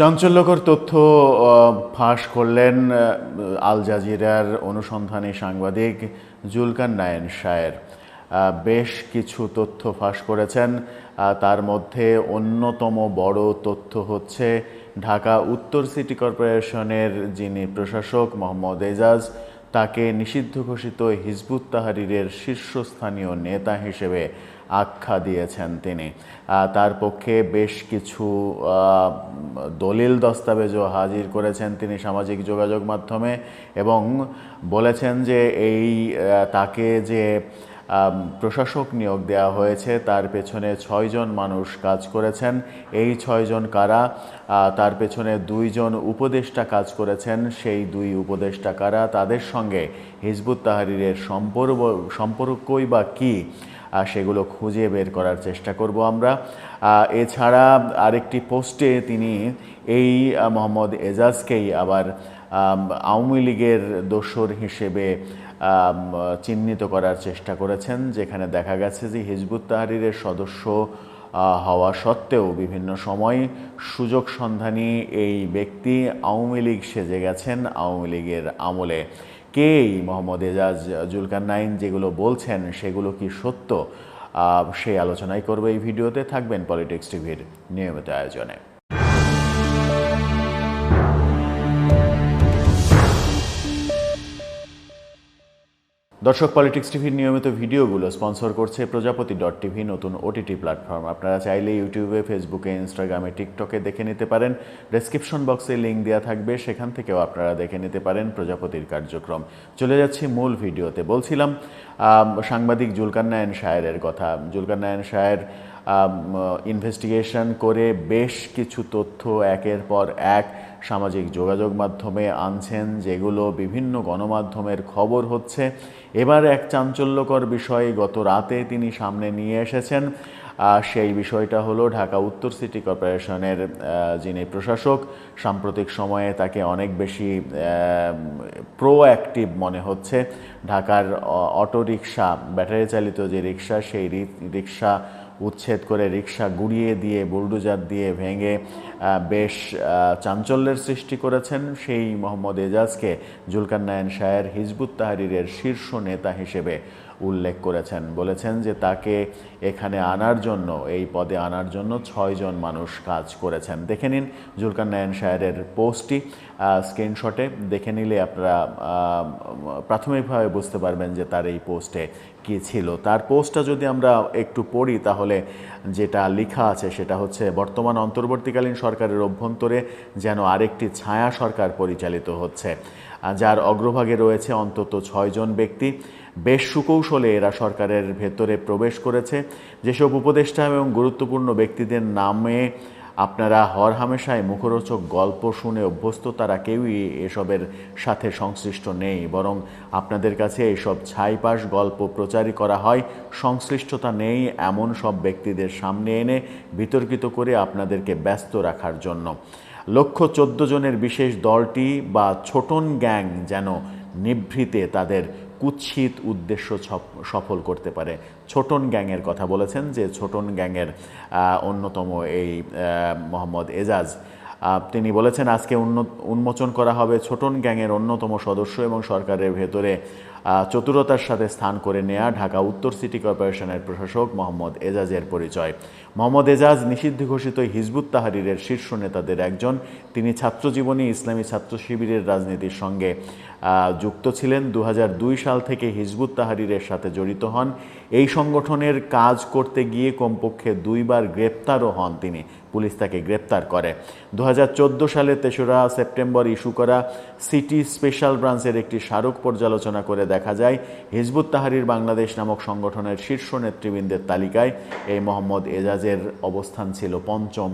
চাঞ্চল্যকর তথ্য ফাঁস করলেন আল জাজিরার অনুসন্ধানী সাংবাদিক জুলকান নায়েন শায়ের। বেশ কিছু তথ্য ফাঁস করেছেন তার মধ্যে অন্যতম বড় তথ্য হচ্ছে ঢাকা উত্তর সিটি কর্পোরেশনের যিনি প্রশাসক মোহাম্মদ এজাজ, তাকে নিষিদ্ধ ঘোষিত হিজবুত তাহারিরের শীর্ষস্থানীয় নেতা হিসেবে আখ্যা দিয়েছেন তিনি। তার পক্ষে বেশ কিছু দলিল দস্তাবেজও হাজির করেছেন তিনি সামাজিক যোগাযোগ মাধ্যমে এবং বলেছেন যে এই তাকে যে প্রশাসক নিয়োগ দেওয়া হয়েছে তার পেছনে ছয়জন মানুষ কাজ করেছেন। এই ছয়জন কারা? তার পেছনে দুইজন উপদেষ্টা কাজ করেছেন। সেই দুই উপদেষ্টা কারা? তাদের সঙ্গে হিজবুত তাহারিরের সম্পর্ক সম্পর্কই বা কী? সেগুলো খুঁজে বের করার চেষ্টা করব আমরা। এছাড়া আরেকটি পোস্টে তিনি এই মোহাম্মদ এজাজকেই আবার আওয়ামী লীগের দোসর হিসেবে চিহ্নিত করার চেষ্টা করেছেন, যেখানে দেখা গেছে যে হিজবুত তাহারিরের সদস্য হওয়া সত্ত্বেও বিভিন্ন সময় সুযোগ সন্ধানী এই ব্যক্তি আওয়ামী লীগ সেজে গেছেন, আওয়ামী লীগের আমলে। কে মোহাম্মদ এজাজ জুলকার নাইন যেগুলো বলছেন, সেগুলো কি সত্য? সেই আলোচনাই করবে এই ভিডিওতে। থাকবেন পলিটিক্স টিভির নিয়মিত আয়োজনে। দর্শক পলিটিক্স টিভির নিয়মিত ভিডিওগুলো স্পন্সর করছে প্রজাপতি ডট টিভি নতুন ওটিটি প্ল্যাটফর্ম আপনারা চাইলে ইউটিউবে ফেসবুকে ইনস্টাগ্রামে টিকটকে দেখে নিতে পারেন। ডেসক্রিপশন বক্সে লিঙ্ক দেওয়া থাকবে, সেখান থেকেও আপনারা দেখে নিতে পারেন প্রজাপতির কার্যক্রম। চলে যাচ্ছি মূল ভিডিওতে। বলছিলাম সাংবাদিক জুলকার নায়ন শায়ের কথা। জুলকার নায়ন শায়ের ইনভেস্টিগেশন করে বেশ কিছু তথ্য একের পর এক সামাজিক যোগাযোগ মাধ্যমে আনছেন, যেগুলো বিভিন্ন গণমাধ্যমের খবর হচ্ছে। এবার এক চাঞ্চল্যকর বিষয়, গত রাতে তিনি সামনে নিয়ে এসেছেন। সেই বিষয়টা হলো ঢাকা উত্তর সিটি কর্পোরেশনের যিনি প্রশাসক, সাম্প্রতিক সময়ে তাকে অনেক বেশি প্রোঅ্যাক্টিভ মনে হচ্ছে। ঢাকার অটো রিক্সা ব্যাটারি চালিত যে রিক্সা সেই রিক্সা উচ্ছেদ করে রিক্সা গুড়িয়ে দিয়ে, বুলডোজার দিয়ে ভেঙে বেশ চাঞ্চল্যের সৃষ্টি করেছেন সেই মোহাম্মদ এজাজকে জুলকান্নায়ন শায়ের হিজবুত তাহারিরের শীর্ষ নেতা হিসেবে উল্লেখ করেছেন। বলেছেন যে তাকে এখানে আনার জন্য, এই পদে আনার জন্য ছয়জন মানুষ কাজ করেছেন। দেখে নিন জুলকার নায়ন শায়ের পোস্টটি। স্ক্রিনশটে দেখে নিলে আপনারা প্রাথমিকভাবে বুঝতে পারবেন যে তার এই পোস্টে কী ছিল। তার পোস্টটা যদি আমরা একটু পড়ি, তাহলে যেটা লেখা আছে সেটা হচ্ছে, বর্তমান অন্তর্বর্তীকালীন সরকারের অভ্যন্তরে যেন আরেকটি ছায়া সরকার পরিচালিত হচ্ছে। যার অগ্রভাগে রয়েছে অন্তত ছয়জন ব্যক্তি। বেশ সুকৌশলে এরা সরকারের ভেতরে প্রবেশ করেছে। যেসব উপদেষ্টা এবং গুরুত্বপূর্ণ ব্যক্তিদের নামে আপনারা হরহামেশায় মুখরোচক গল্প শুনে অভ্যস্ত, তারা কেউই এসবের সাথে সংশ্লিষ্ট নেই। বরং আপনাদের কাছে এসব ছাইপাশ গল্প প্রচারই করা হয়, সংশ্লিষ্টতা নেই এমন সব ব্যক্তিদের সামনে এনে বিতর্কিত করে আপনাদেরকে ব্যস্ত রাখার জন্য। লক্ষ্য চোদ্দ জনের বিশেষ দলটি বা ছোটন গ্যাং যেন নিভৃতে তাদের কুৎসিত উদ্দেশ্য সফ- সফল করতে পারে। ছোটন গ্যাংয়ের কথা বলেছেন যে ছোটন গ্যাংয়ের অন্যতম এই মোহাম্মদ এজাজ। তিনি বলেছেন, আজকে উন্মোচন করা হবে ছোটন গ্যাংয়ের অন্যতম সদস্য এবং সরকারের ভেতরে চতুরতার সাথে স্থান করে নেয়া ঢাকা উত্তর সিটি কর্পোরেশনের প্রশাসক মোহাম্মদ এজাজের পরিচয়। মোহাম্মদ এজাজ নিষিদ্ধ ঘোষিত হিজবুত তাহারিরের শীর্ষ নেতাদের একজন। তিনি ছাত্রজীবনী ইসলামী ছাত্র শিবিরের রাজনীতির সঙ্গে যুক্ত ছিলেন। দু হাজার দুই সাল থেকে হিজবুত তাহারিরের সাথে জড়িত হন। এই সংগঠনের কাজ করতে গিয়ে কমপক্ষে দুইবার গ্রেপ্তারও হন তিনি। পুলিশ তাকে গ্রেপ্তার করে। দু হাজার চোদ্দ সালে তেসরা সেপ্টেম্বর ইস্যু করা সিটি স্পেশাল ব্রাঞ্চের একটি স্মারক পর্যালোচনা করে দেখা যায়, হিজবুত তাহারির বাংলাদেশ নামক সংগঠনের শীর্ষ নেতৃবৃন্দের তালিকায় এই মোহাম্মদ এজাজের অবস্থান ছিল পঞ্চম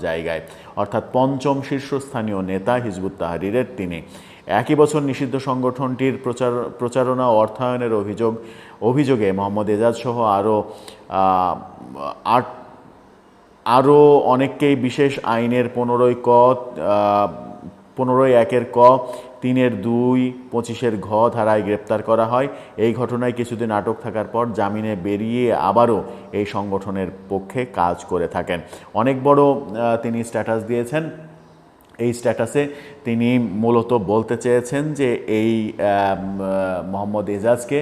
জায়গায়। অর্থাৎ পঞ্চম শীর্ষস্থানীয় নেতা হিজবুত তাহারিরের তিনি। একই বছর নিষিদ্ধ সংগঠনটির প্রচার, প্রচারণা অর্থায়নের অভিযোগ, অভিযোগে মোহাম্মদ এজাজ সহ আরও আট, আরও অনেককেই বিশেষ আইনের পনেরোই ক পনেরোই একের ক, তিনের দুই, পঁচিশের ঘ ধারায় গ্রেপ্তার করা হয়। এই ঘটনায় কিছুদিন আটক থাকার পর জামিনে বেরিয়ে আবারও এই সংগঠনের পক্ষে কাজ করে থাকেন। অনেক বড় তিনি স্ট্যাটাস দিয়েছেন। এই স্ট্যাটাসে তিনি মূলত বলতে চেয়েছেন যে এই মোহাম্মদ এজাজকে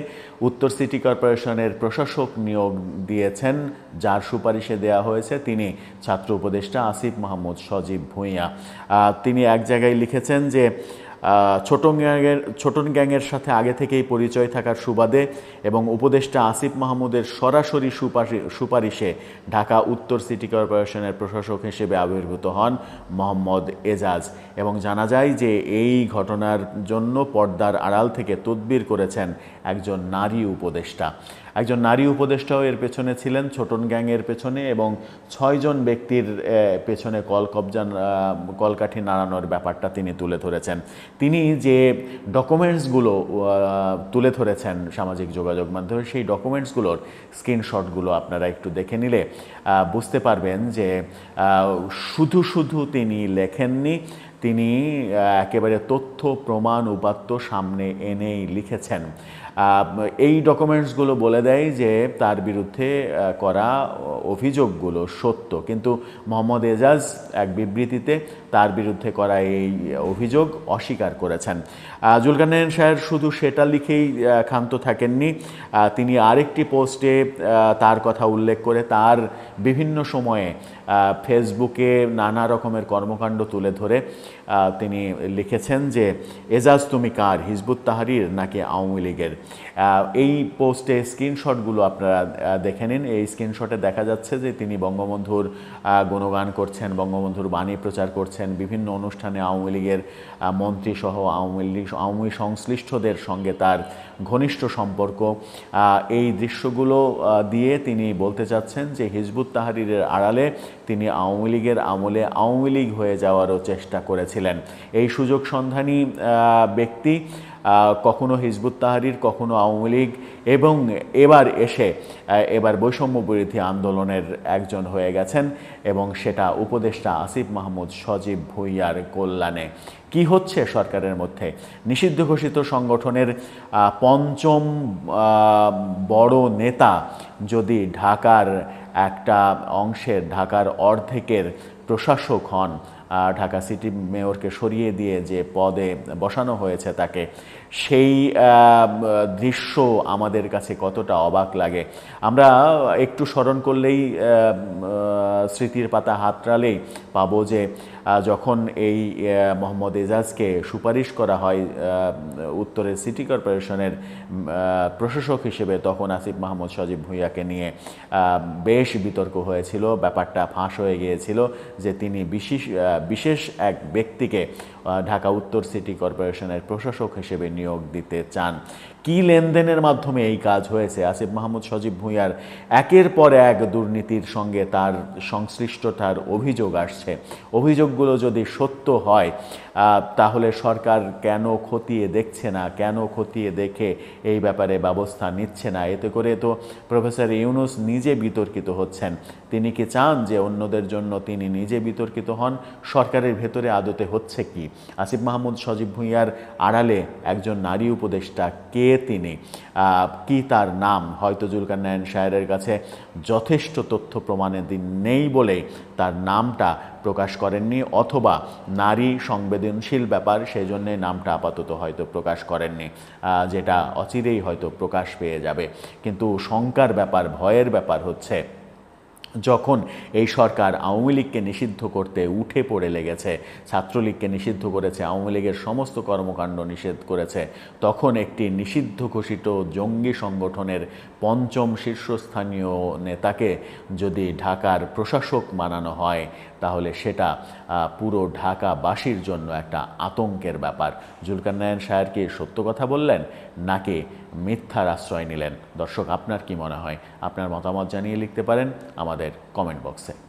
উত্তর সিটি কর্পোরেশনের প্রশাসক নিয়োগ দিয়েছেন, যার সুপারিশে দেয়া হয়েছে তিনি ছাত্র উপদেষ্টা আসিফ মাহমুদ সজীব ভূঁইয়া। তিনি এক জায়গায় লিখেছেন যে ছোটন গ্যাংয়ের ছোটন গ্যাংয়ের সাথে আগে থেকেই পরিচয় থাকার সুবাদে এবং উপদেষ্টা আসিফ মাহমুদের সরাসরি সুপারি- সুপারিশে ঢাকা উত্তর সিটি কর্পোরেশনের প্রশাসক হিসেবে আবির্ভূত হন মোহাম্মদ এজাজ। এবং জানা যায় যে এই ঘটনার জন্য পর্দার আড়াল থেকে তদবির করেছেন একজন নারী উপদেষ্টা। একজন নারী উপদেষ্টাও এর পেছনে ছিলেন, ছোটন গ্যাংয়ের পেছনে এবং ছয়জন ব্যক্তির পেছনে কল কবজা কলকাঠি নাড়ানোর ব্যাপারটা তিনি তুলে ধরেছেন। তিনি যে ডকুমেন্টসগুলো তুলে ধরেছেন সামাজিক যোগাযোগ মাধ্যমে, সেই ডকুমেন্টসগুলোর স্ক্রিনশটগুলো আপনারা একটু দেখে নিলে বুঝতে পারবেন যে শুধু শুধু তিনি লেখেননি, তিনি একেবারে তথ্য, প্রমাণ, উপাত্ত সামনে এনেই লিখেছেন। এই ডকুমেন্টসগুলো বলে দেয় যে তার বিরুদ্ধে করা অভিযোগগুলো সত্য। কিন্তু মোহাম্মদ এজাজ এক বিবৃতিতে তার বিরুদ্ধে করা এই অভিযোগ অস্বীকার করেছেন। আহ, জুলকারনাইন সাহেব শুধু সেটা লিখেই ক্ষান্ত থাকেননি। তিনি আরেকটি পোস্টে তার কথা উল্লেখ করে তার বিভিন্ন সময়ে ফেসবুকে নানা রকমের কর্মকাণ্ড তুলে ধরে। তিনি লিখেছেন যে, এজাজ তুমি কার, হিজবুত তাহারির নাকি আওয়ামী লীগের? এই পোস্টে স্ক্রিনশটগুলো আপনারা দেখে নিন। এই স্ক্রিনশটে দেখা যাচ্ছে যে তিনি বঙ্গবন্ধুর গুণগান করছেন, বঙ্গবন্ধুর বাণী প্রচার করছেন, বিভিন্ন অনুষ্ঠানে আওয়ামী লীগের মন্ত্রীসহ মন্ত্রী সহ আওয়ামী লীগ, আওয়ামী সংশ্লিষ্টদের সঙ্গে তার ঘনিষ্ঠ সম্পর্ক। এই দৃশ্যগুলো দিয়ে তিনি বলতে চাচ্ছেন যে হিজবুত তাহারিরের আড়ালে তিনি আওয়ামী লীগের আমলে আওয়ামী লীগ হয়ে যাওয়ারও চেষ্টা করেছিলেন। এই সুযোগ সন্ধানী ব্যক্তি কখনো হিজবুত তাহারির, কখনো আওয়ামী লীগ এবং এবার এসে এবার বৈষম্য বিরোধী আন্দোলনের একজন হয়ে গেছেন এবং সেটা উপদেষ্টা আসিফ মাহমুদ সজীব ভুইয়ার কল্যাণে। কি হচ্ছে সরকারের মধ্যে? নিষিদ্ধ ঘোষিত সংগঠনের পঞ্চম বড় নেতা যদি ঢাকার একটা অংশের, ঢাকার অর্ধেকের প্রশাসক হন ঢাকা সিটি মেয়রকে সরিয়ে দিয়ে যে পদে বসানো হয়েছে তাকে, সেই দৃশ্য আমাদের কাছে কতটা অবাক লাগে। আমরা একটু স্মরণ করলেই স্মৃতির পাতা হাতড়ালেই পাবো যে যখন এই মোহাম্মদ এজাজকে সুপারিশ করা হয় উত্তরের সিটি কর্পোরেশনের প্রশাসক হিসেবে, তখন আসিফ মাহমুদ সজীব ভুঁইয়াকে নিয়ে বেশ বিতর্ক হয়েছিল। ব্যাপারটা ফাঁস হয়ে গিয়েছিল যে তিনি বিশেষ বিশেষ এক ব্যক্তিকে ঢাকা উত্তর সিটি কর্পোরেশনের প্রশাসক হিসেবে নিয়োগ দিতে চান। কি লেনদেনের মাধ্যমে এই কাজ হয়েছে? আসিফ মাহমুদ, সজীব ভূঁইয়ার একের পর এক দুর্নীতির সঙ্গে তার সংশ্লিষ্টতার অভিযোগ আসছে। অভিযোগগুলো যদি সত্য হয় তাহলে সরকার কেন খতিয়ে দেখছে না? কেন খতিয়ে দেখে এই ব্যাপারে ব্যবস্থা নিচ্ছে না? এতে করে তো প্রফেসর ইউনুস নিজে বিতর্কিত হচ্ছেন। তিনি কি চান যে অন্যদের জন্য তিনি নিজে বিতর্কিত হন? সরকারের ভেতরে আদতে হচ্ছে কি? আসিফ মাহমুদ, সজীব ভুঁইয়ার আড়ালে একজন নারী উপদেষ্টা কে তিনি? কি তার নাম? হয়তো জুলকারনায়ন সাহেরের কাছে যথেষ্ট তথ্য প্রমাণের দিন নেই বলে তার নামটা প্রকাশ করেননি, অথবা নারী সংবেদনশীল ব্যাপার সেই জন্যে নামটা আপাতত হয়তো প্রকাশ করেননি যেটা অচিরেই হয়তো প্রকাশ পেয়ে যাবে। কিন্তু শঙ্কার ব্যাপার, ভয়ের ব্যাপার হচ্ছে যখন এই সরকার আওয়ামী লীগকে নিষিদ্ধ করতে উঠে পড়ে লেগেছে, ছাত্রলীগকে নিষিদ্ধ করেছে, আওয়ামী লীগের সমস্ত কর্মকাণ্ড নিষেধ করেছে, তখন একটি নিষিদ্ধ ঘোষিত জঙ্গি সংগঠনের পঞ্চম শীর্ষস্থানীয় নেতাকে যদি ঢাকার প্রশাসক মানানো হয়, তাহলে সেটা পুরো ঢাকাবাসীর জন্য একটা আতঙ্কের ব্যাপার। জুলকারনায়ন সাহের কি সত্য কথা বললেন, নাকি মিথ্যার আশ্রয় নিলেন? দর্শক, আপনার কি মনে হয়? আপনার মতামত জানিয়ে লিখতে পারেন আমাদের কমেন্ট বক্সে